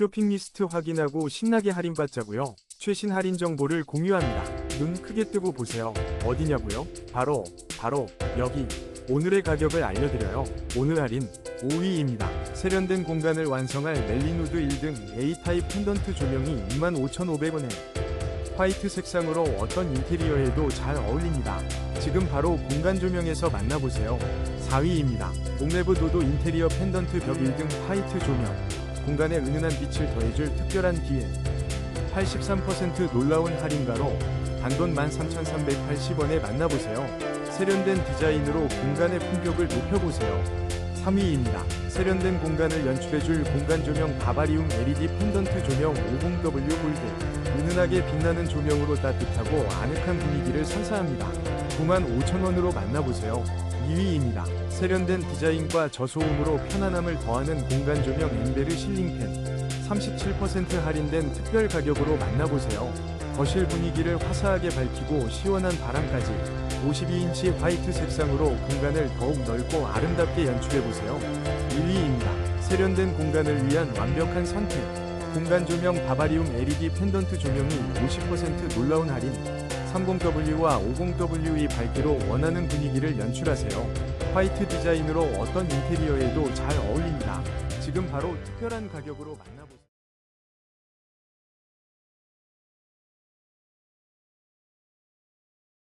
쇼핑 리스트 확인하고 신나게 할인받자고요. 최신 할인 정보를 공유합니다. 눈 크게 뜨고 보세요. 어디냐고요? 바로 바로 여기. 오늘의 가격을 알려드려요. 오늘 할인 5위입니다. 세련된 공간을 완성할 멜리누드 1등 A타입 펜던트 조명이 25,500원에 화이트 색상으로 어떤 인테리어에도 잘 어울립니다. 지금 바로 공간 조명에서 만나보세요. 4위입니다. 옥내부 노도 인테리어 펜던트 벽 1등 화이트 조명. 공간에 은은한 빛을 더해줄 특별한 기회. 83% 놀라운 할인가로 단돈 13,380원에 만나보세요. 세련된 디자인으로 공간의 품격을 높여보세요. 3위입니다. 세련된 공간을 연출해줄 공간 조명 바바리움 LED 펜던트 조명 50W 골드. 은은하게 빛나는 조명으로 따뜻하고 아늑한 분위기를 선사합니다. 95,000원으로 만나보세요. 2위입니다. 세련된 디자인과 저소음으로 편안함을 더하는 공간 조명 엠베르 실링팬. 37% 할인된 특별 가격으로 만나보세요. 거실 분위기를 화사하게 밝히고 시원한 바람까지 52인치 화이트 색상으로 공간을 더욱 넓고 아름답게 연출해보세요. 1위입니다. 세련된 공간을 위한 완벽한 선택. 공간 조명 바바리움 LED 펜던트 조명이 50% 놀라운 할인. 30W와 50W 의 밝기로 원하는 분위기를 연출하세요. 화이트 디자인으로 어떤 인테리어에도 잘 어울립니다. 지금 바로 특별한 가격으로 만나보세요.